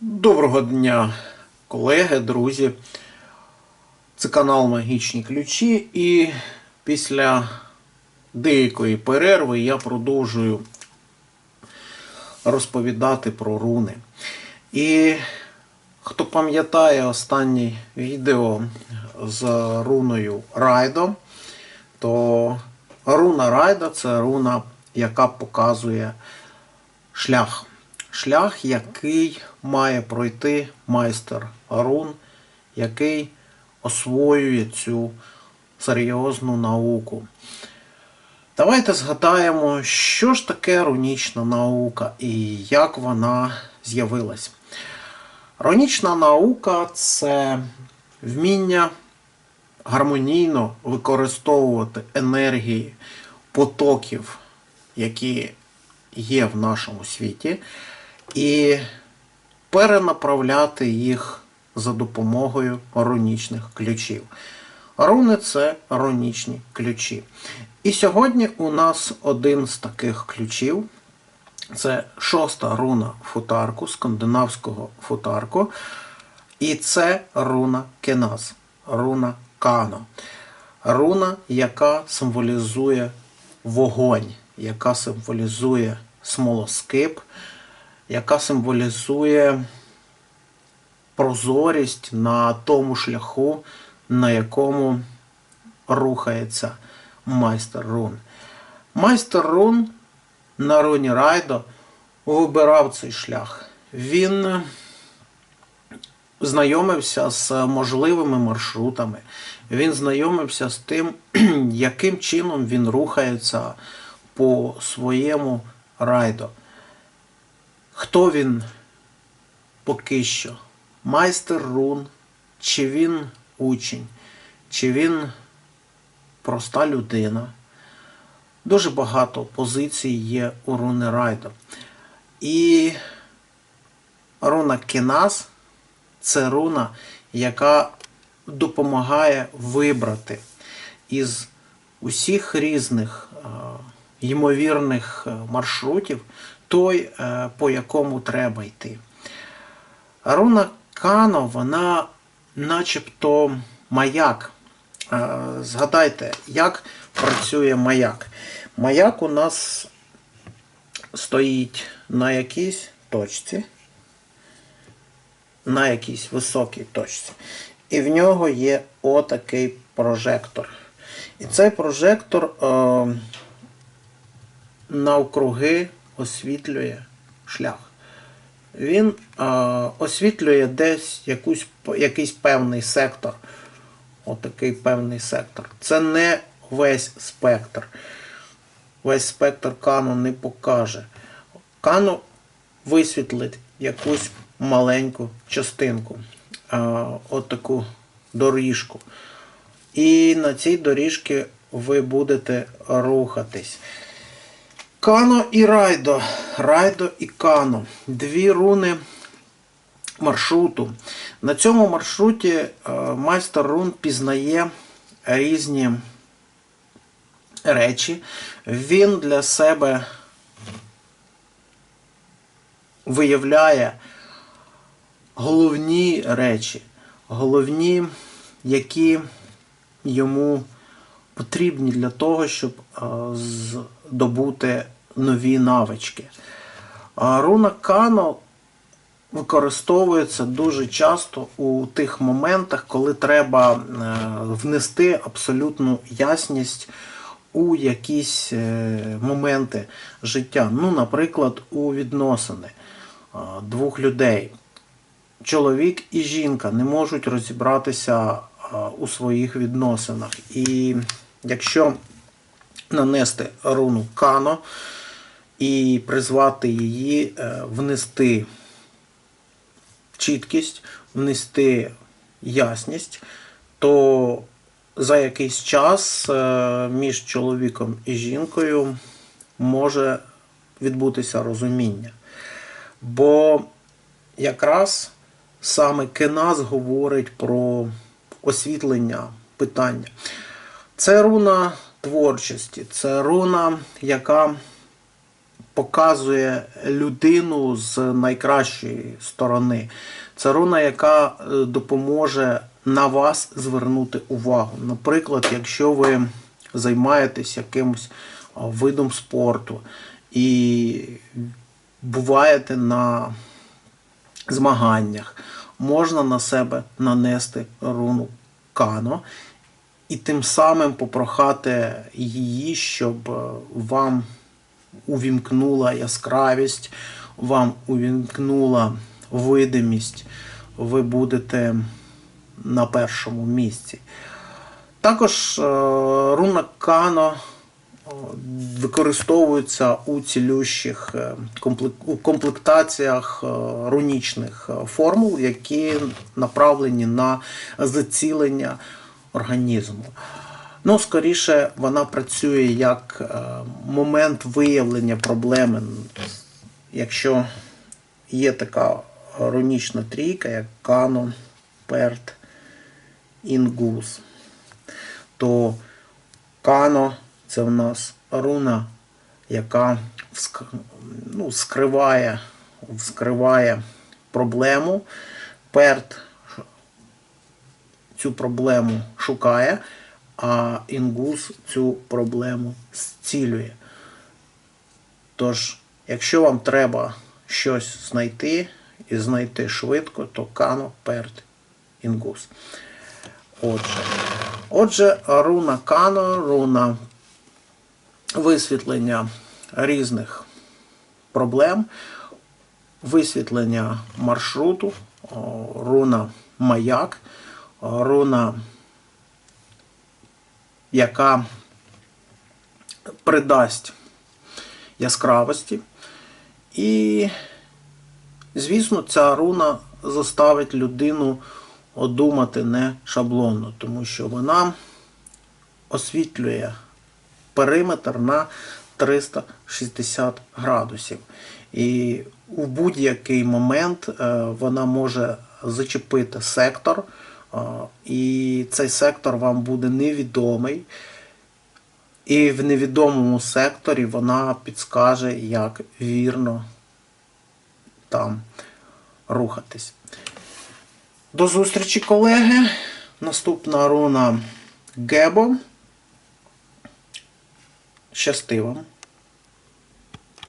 Доброго дня, колеги, друзі. Це канал Магічні Ключі, і після деякої перерви я продовжую розповідати про руни. І хто пам'ятає останнє відео з руною Райдо, то руна Райда це руна, яка показує шлях. Шлях, який має пройти майстер рун, який освоює цю серйозну науку. Давайте згадаємо, що ж таке рунічна наука і як вона з'явилась. Рунічна наука це вміння гармонійно використовувати енергії потоків, які є в нашому світі, і перенаправляти їх за допомогою рунічних ключів. Руни це рунічні ключі. І сьогодні у нас один з таких ключів. Це шоста руна футарку, скандинавського футарку. І це руна Кеназ, руна Кано. Руна, яка символізує вогонь, яка символізує смолоскип, яка символізує прозорість на тому шляху, на якому рухається майстер рун. Майстер рун на руні Райдо вибирав цей шлях. Він знайомився з можливими маршрутами. Він знайомився з тим, яким чином він рухається по своєму райдо. Хто він поки що? Майстер рун, чи він учень, чи він проста людина. Дуже багато позицій є у руни Райдо. І руна Кенас це руна, яка допомагає вибрати із усіх різних е, ймовірних е, маршрутів той, е, по якому треба йти. Руна Кано, вона начебто маяк. Е, Згадайте, як працює маяк. Маяк у нас стоїть на якійсь точці, на якійсь високій точці. І в нього є отакий прожектор. І цей прожектор е, навкруги освітлює шлях. Він е, освітлює десь якусь, якийсь певний сектор. Отакий певний сектор. Це не весь спектр. Весь спектр Кану не покаже. Кану висвітлить якусь маленьку частинку, е, отаку доріжку. І на цій доріжці ви будете рухатись. Кано і Райдо. Райдо і Кано. Дві руни маршруту. На цьому маршруті е, майстер рун пізнає різні речі. Він для себе виявляє головні речі, головні, які йому потрібні для того, щоб е, здобути нові навички. Руна Кано використовується дуже часто у тих моментах, коли треба е, внести абсолютну ясність у якісь е, моменти життя. Ну, наприклад, у відносини е, двох людей. Чоловік і жінка не можуть розібратися у своїх відносинах. І якщо нанести руну Кано і призвати її, внести чіткість, внести ясність, то за якийсь час е, між чоловіком і жінкою може відбутися розуміння. Бо якраз саме Кенас говорить про освітлення питання. Це руна творчості, це руна, яка показує людину з найкращої сторони. Це руна, яка е, допоможе на вас звернути увагу. Наприклад, якщо ви займаєтесь якимось видом спорту і буваєте на змаганнях, можна на себе нанести руну Кано і тим самим попрохати її, щоб е, вам увімкнула яскравість, вам увімкнула видимість, ви будете на першому місці. Також е, руна Кано е, використовується у цілющих е, комплектаціях рунічних формул, які направлені на зацілення організму. Ну, скоріше, вона працює як е, момент виявлення проблеми. Якщо є така рунічна трійка, як Кано, Перт, Інгус, то Кано це в нас руна, яка ну, скриває, вскриває проблему. Перт цю проблему шукає, а інгус цю проблему зцілює. Тож, якщо вам треба щось знайти і знайти швидко, то кано, перт, інгус. Отже, отже, руна кано, руна висвітлення різних проблем, висвітлення маршруту, руна маяк, руна, яка придасть яскравості. І, звісно, ця руна заставить людину думати не шаблонно, тому що вона освітлює периметр на 360 градусів. І у будь-який момент е, вона може зачепити сектор, і цей сектор вам буде невідомий. І в невідомому секторі вона підскаже, як вірно там рухатись. До зустрічі, колеги. Наступна руна Гебо. Щасти вам!